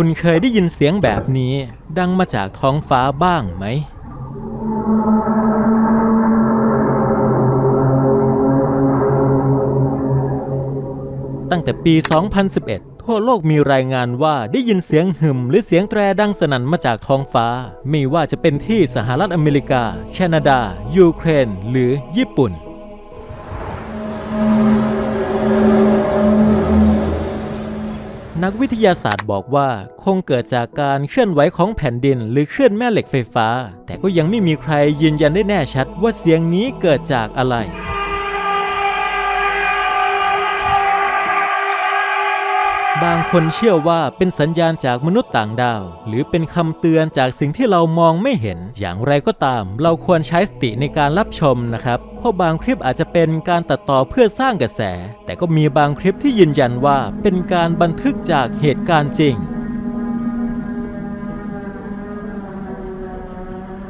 คุณเคยได้ยินเสียงแบบนี้ ดังมาจากท้องฟ้าบ้างไหม ตั้งแต่ปี 2011 ทั่วโลกมีรายงานว่าได้ยินเสียงหึมหรือเสียงแตรดังสนั่นมาจากท้องฟ้า ไม่ว่าจะเป็นที่สหรัฐอเมริกา แคนาดา ยูเครน หรือญี่ปุ่น นักวิทยาศาสตร์บอกว่าคงเกิดจากการเคลื่อนไหวของแผ่นดิน หรือเคลื่อนแม่เหล็กไฟฟ้า แต่ก็ยังไม่มีใครยืนยันได้แน่ชัดว่าเสียงนี้เกิดจากอะไร บางคนเชื่อว่าเป็นสัญญาณจากมนุษย์ต่างดาว หรือเป็นคำเตือนจากสิ่งที่เรามองไม่เห็น อย่างไรก็ตาม เราควรใช้สติในการรับชมนะครับ เพราะบางคลิปอาจจะเป็นการตัดต่อเพื่อสร้างกระแส แต่ก็มีบางคลิปที่ยืนยันว่าเป็นการบันทึกจากเหตุการณ์จริง